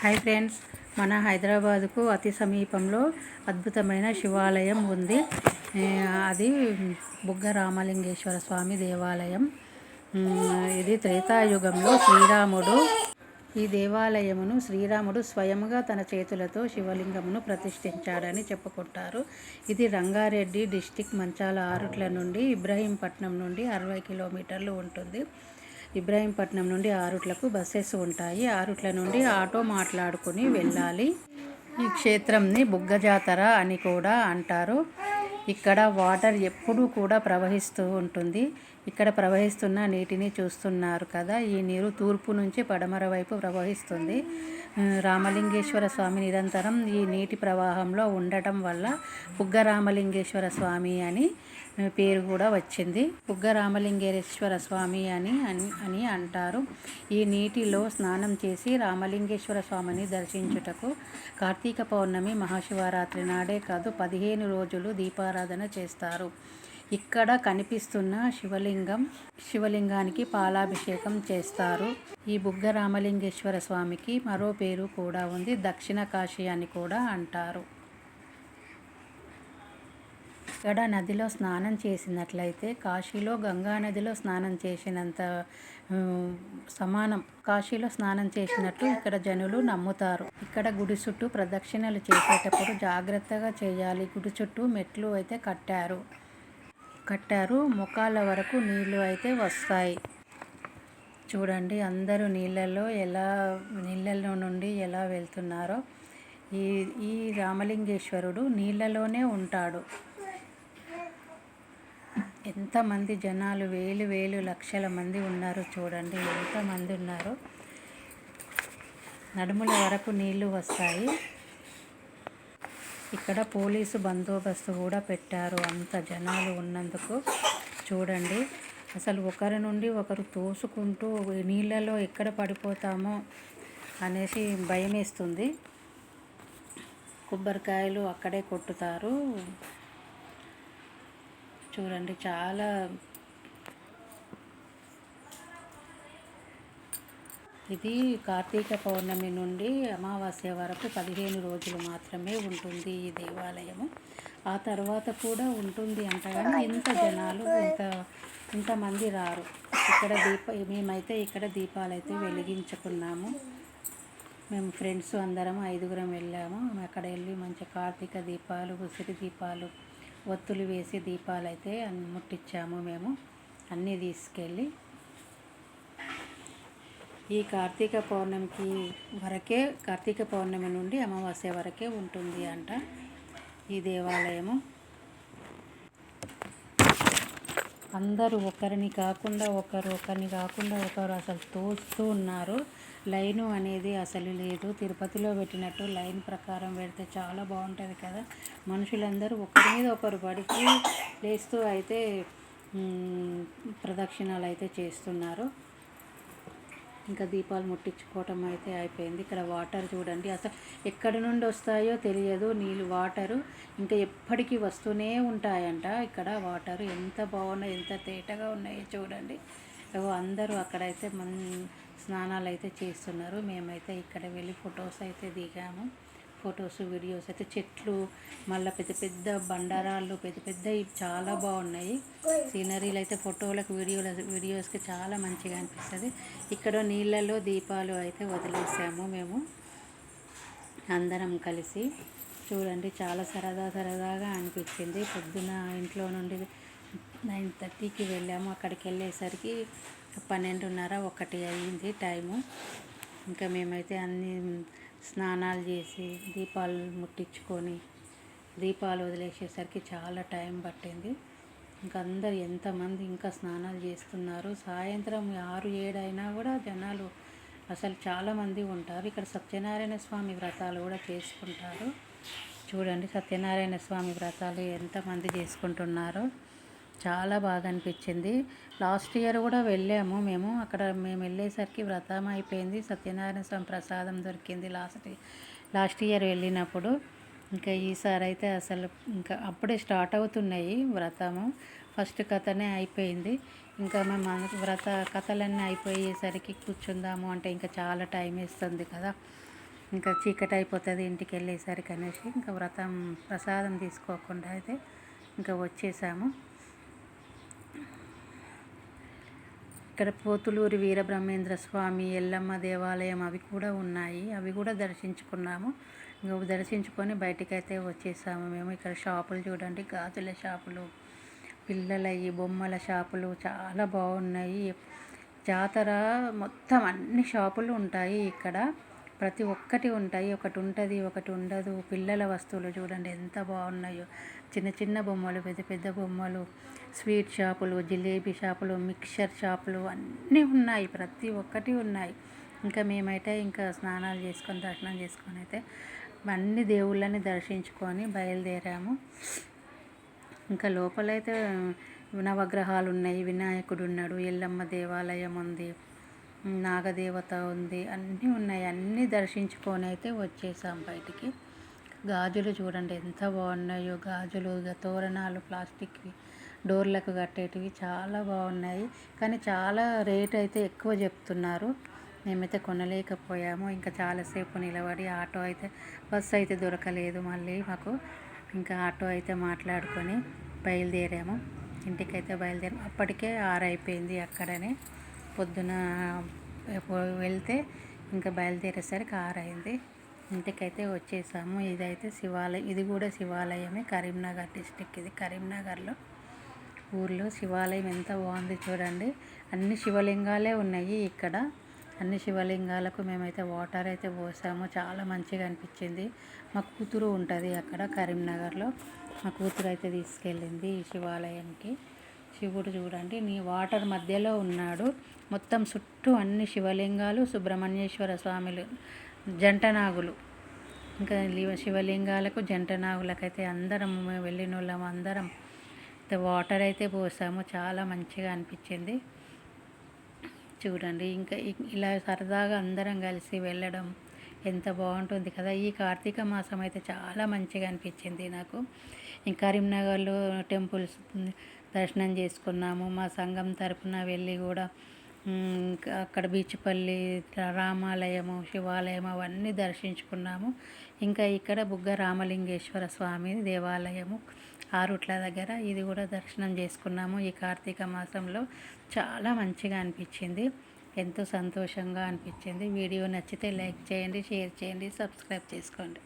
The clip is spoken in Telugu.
హాయ్ ఫ్రెండ్స్ మన హైదరాబాద్కు అతి సమీపంలో అద్భుతమైన శివాలయం ఉంది. అది బుగ్గ రామలింగేశ్వర స్వామి దేవాలయం. ఇది త్రేతాయుగంలో శ్రీరాముడు ఈ దేవాలయమును శ్రీరాముడు స్వయముగా తన చేతులతో శివలింగమును ప్రతిష్ఠించాడని చెప్పుకుంటారు. ఇది రంగారెడ్డి డిస్టిక్ మంచాల ఆరుట్ల నుండి ఇబ్రహీంపట్నం నుండి అరవై కిలోమీటర్లు ఉంటుంది. ఇబ్రాహీంపట్నం నుండి ఆరుట్లకు బస్సెస్ ఉంటాయి. ఆరుట్ల నుండి ఆటో మాట్లాడుకుని వెళ్ళాలి. ఈ క్షేత్రంని బుగ్గ జాతర అని కూడా అంటారు. ఇక్కడ వాటర్ ఎప్పుడూ కూడా ప్రవహిస్తూ ఉంటుంది. ఇక్కడ ప్రవహిస్తున్న నీటిని చూస్తున్నారు కదా. ఈ నీరు తూర్పు నుంచి పడమర వైపు ప్రవహిస్తుంది. రామలింగేశ్వర స్వామి నిరంతరం ఈ నీటి ప్రవాహంలో ఉండటం వల్ల పుగ్గ రామలింగేశ్వర స్వామి అని పేరు కూడా వచ్చింది. పుగ్గ రామలింగేశ్వర స్వామి అని అని అని అంటారు. ఈ నీటిలో స్నానం చేసి రామలింగేశ్వర స్వామిని దర్శించుటకు కార్తీక పౌర్ణమి మహాశివరాత్రి నాడే కాదు పదిహేను రోజులు దీపారాధన చేస్తారు. ఇక్కడ కనిపిస్తున్న శివలింగం శివలింగానికి పాలాభిషేకం చేస్తారు. ఈ బుగ్గ రామలింగేశ్వర స్వామికి మరో పేరు కూడా ఉంది. దక్షిణ కాశీ అని కూడా అంటారు. ఇక్కడ నదిలో స్నానం చేసినట్లయితే కాశీలో గంగా నదిలో స్నానం చేసినంత సమానం. కాశీలో స్నానం చేసినట్టు ఇక్కడ జనులు నమ్ముతారు. ఇక్కడ గుడి చుట్టూ ప్రదక్షిణలు చేసేటప్పుడు జాగ్రత్తగా చేయాలి. గుడి చుట్టూ మెట్లు అయితే కట్టారు. కట్టారు. మొకాల వరకు నీళ్ళు అయితే వస్తాయి. చూడండి అందరూ నీళ్ళల్లో ఎలా నీళ్ళలో నుండి ఎలా వెళ్తున్నారో. ఈ ఈ రామలింగేశ్వరుడు నీళ్ళలోనే ఉంటాడు. ఎంతమంది జనాలు వేలు వేలు లక్షల మంది ఉన్నారు చూడండి. ఎంతమంది ఉన్నారు? నడుముల వరకు నీళ్ళు వస్తాయి. ఇక్కడ పోలీసు బందోబస్తు కూడా పెట్టారు. అంత జనాలు ఉన్నందుకు చూడండి. అసలు ఒకరి నుండి ఒకరు తోసుకుంటూ నీళ్ళలో ఎక్కడ పడిపోతామో అనేసి భయం వేస్తుంది కొబ్బరికాయలు అక్కడే కొట్టుతారు. చూడండి చాలా ఇది కార్తీక పౌర్ణమి నుండి అమావాస్య వరకు పదిహేను రోజులు మాత్రమే ఉంటుంది ఈ దేవాలయము. ఆ తర్వాత కూడా ఉంటుంది అంటగానే ఇంత జనాలు ఇంత ఇంతమంది రారు. ఇక్కడ దీప మేమైతే ఇక్కడ దీపాలు అయితే వెలిగించుకున్నాము. మేము ఫ్రెండ్స్ అందరం ఐదుగురం వెళ్ళాము. అక్కడ వెళ్ళి మంచి కార్తీక దీపాలు ఉసిరి దీపాలు ఒత్తులు వేసి దీపాలు అయితే ముట్టించాము మేము. అన్నీ తీసుకెళ్ళి ఈ కార్తీక పౌర్ణమికి వరకే కార్తీక పౌర్ణమి నుండి అమావాస్య వరకే ఉంటుంది అంట ఈ దేవాలయము. అందరూ ఒకరిని కాకుండా ఒకరు ఒకరిని కాకుండా ఒకరు అసలు తోస్తూ ఉన్నారు. లైను అనేది అసలు లేదు. తిరుపతిలో పెట్టినట్టు లైన్ ప్రకారం పెడితే చాలా బాగుంటుంది కదా. మనుషులందరూ ఒకరి మీద ఒకరు పడికి లేస్తూ అయితే ప్రదక్షిణాలు అయితే చేస్తున్నారు. ఇంకా దీపాలు ముట్టించుకోవటం అయితే అయిపోయింది. ఇక్కడ వాటర్ చూడండి అసలు ఎక్కడి నుండి వస్తాయో తెలియదు. నీళ్ళు వాటరు ఇంకా ఎప్పటికీ వస్తూనే ఉంటాయంట. ఇక్కడ వాటర్ ఎంత బాగున్నాయి ఎంత తేటగా ఉన్నాయో చూడండి. అందరూ అక్కడైతే మన స్నానాలు అయితే చేస్తున్నారు. మేమైతే ఇక్కడ వెళ్ళి ఫొటోస్ అయితే దిగాము. ఫొటోస్ వీడియోస్ అయితే చెట్లు మళ్ళీ పెద్ద పెద్ద బండరాళ్ళు పెద్ద పెద్దవి చాలా బాగున్నాయి. సీనరీలు అయితే ఫోటోలకు వీడియోల వీడియోస్కి చాలా మంచిగా అనిపిస్తుంది. ఇక్కడ నీళ్ళలో దీపాలు అయితే వదిలేసాము మేము. అందరం కలిసి. చూడండి చాలా సరదా సరదాగా అనిపించింది. పొద్దున ఇంట్లో నుండి నైన్ థర్టీకి వెళ్ళాము. అక్కడికి వెళ్ళేసరికి పన్నెండున్నర ఒకటి అయ్యింది టైము. ఇంకా మేమైతే అన్ని స్నానాలు చేసి దీపాలు ముట్టించుకొని దీపాలు వదిలేసేసరికి చాలా టైం పట్టింది. ఇంకా అందరు ఎంతమంది ఇంకా స్నానాలు చేస్తున్నారు? సాయంత్రం ఆరు ఏడు అయినా కూడా జనాలు అసలు చాలామంది ఉంటారు. ఇక్కడ సత్యనారాయణ స్వామి వ్రతాలు కూడా చేసుకుంటారు. చూడండి సత్యనారాయణ స్వామి వ్రతాలు ఎంతమంది చేసుకుంటున్నారో. చాలా బాగా అనిపించింది లాస్ట్ ఇయర్ కూడా వెళ్ళాము మేము. అక్కడ మేము వెళ్ళేసరికి వ్రతం అయిపోయింది. సత్యనారాయణ స్వామి ప్రసాదం దొరికింది లాస్ట్ లాస్ట్ ఇయర్ వెళ్ళినప్పుడు. ఇంకా ఈసారి అయితే అసలు ఇంకా అప్పుడే స్టార్ట్ అవుతున్నాయి వ్రతము. ఫస్ట్ కథనే అయిపోయింది. ఇంకా మేము వ్రత కథలన్నీ అయిపోయేసరికి కూర్చుందాము అంటే ఇంకా చాలా టైం వేస్తుంది కదా. ఇంకా చీకటి అయిపోతుంది ఇంటికి వెళ్ళేసరికి అనేసి ఇంకా వ్రతం ప్రసాదం తీసుకోకుండా అయితే ఇంకా వచ్చేసాము. ఇక్కడ పోతులూరి వీరబ్రహ్మేంద్ర స్వామి ఎల్లమ్మ దేవాలయం అవి కూడా ఉన్నాయి. అవి కూడా దర్శించుకున్నాము. ఇంకా దర్శించుకొని బయటికైతే వచ్చేసాము మేము. ఇక్కడ షాపులు చూడండి. గాజుల షాపులు పిల్లలవి బొమ్మల షాపులు చాలా బాగున్నాయి. జాతర మొత్తం అన్ని షాపులు ఉంటాయి ఇక్కడ. ప్రతి ఒక్కటి ఉంటాయి. ఒకటి ఉంటుంది ఒకటి ఉండదు. పిల్లల వస్తువులు చూడండి ఎంత బాగున్నాయో. చిన్న చిన్న బొమ్మలు పెద్ద పెద్ద బొమ్మలు స్వీట్ షాపులు జిలేబీ షాపులు మిక్చర్ షాపులు అన్నీ ఉన్నాయి. ప్రతి ఒక్కటి ఉన్నాయి. ఇంకా మేమైతే ఇంకా స్నానాలు చేసుకొని దర్శనం చేసుకొని అయితే అన్ని దేవుళ్ళని దర్శించుకొని బయలుదేరాము. ఇంకా లోపలైతే నవగ్రహాలు ఉన్నాయి. వినాయకుడు ఉన్నాడు. ఎల్లమ్మ దేవాలయం ఉంది. నాగదేవత ఉంది. అన్నీ ఉన్నాయి. అన్నీ దర్శించుకొని అయితే వచ్చేసాం బయటికి. గాజులు చూడండి ఎంత బాగున్నాయో. గాజులు తోరణాలు ప్లాస్టిక్వి డోర్లకు కట్టేటివి చాలా బాగున్నాయి. కానీ చాలా రేట్ అయితే ఎక్కువ చెప్తున్నారు. మేమైతే కొనలేకపోయాము. ఇంకా చాలాసేపు నిలబడి ఆటో అయితే బస్సు అయితే దొరకలేదు మళ్ళీ మాకు. ఇంకా ఆటో అయితే మాట్లాడుకొని బయలుదేరాము. ఇంటికైతే బయలుదేరాము. అప్పటికే ఆరైపోయింది అక్కడనే. పొద్దున వెళ్తే ఇంకా బయలుదేరేసరికి ఆరైంది. ఇంటికైతే వచ్చేసాము. ఇదైతే శివాలయం ఇది కూడా శివాలయమే. కరీంనగర్ డిస్టిక్ ఇది. కరీంనగర్లో ఊర్లో శివాలయం ఎంత బాగుంది చూడండి. అన్ని శివలింగాలే ఉన్నాయి ఇక్కడ. అన్ని శివలింగాలకు మేమైతే వాటర్ అయితే పోసాము. చాలా మంచిగా అనిపించింది. మా కూతురు ఉంటుంది అక్కడ కరీంనగర్లో. మా కూతురు అయితే తీసుకెళ్ళింది ఈ శివాలయానికి శివుడు చూడండి. నీ వాటర్ మధ్యలో ఉన్నాడు. మొత్తం చుట్టూ అన్ని శివలింగాలు సుబ్రహ్మణ్యేశ్వర స్వామిలు జంటనాగులు. ఇంకా శివలింగాలకు జంటనాగులకైతే అందరం మేము వెళ్ళిన వాళ్ళం. అందరం వాటర్ అయితే పోసాము. చాలా మంచిగా అనిపించింది. చూడండి. ఇంకా ఇలా సరదాగా అందరం కలిసి వెళ్ళడం ఎంత బాగుంటుంది కదా. ఈ కార్తీక మాసం అయితే చాలా మంచిగా అనిపించింది నాకు. ఇంకా కరీంనగర్లో టెంపుల్స్ దర్శనం చేసుకున్నాము. మా సంఘం తరపున వెళ్ళి కూడా అక్కడ బీచ్పల్లి రామాలయము శివాలయం అవన్నీ దర్శించుకున్నాము. ఇంకా ఇక్కడ బుగ్గ రామలింగేశ్వర స్వామి దేవాలయము ఆరుట్ల దగ్గర ఇది కూడా దర్శనం చేసుకున్నాము. ఈ కార్తీక మాసంలో చాలా మంచిగా అనిపించింది. ఎంతో సంతోషంగా అనిపించింది. వీడియో నచ్చితే లైక్ చేయండి షేర్ చేయండి సబ్స్క్రైబ్ చేసుకోండి.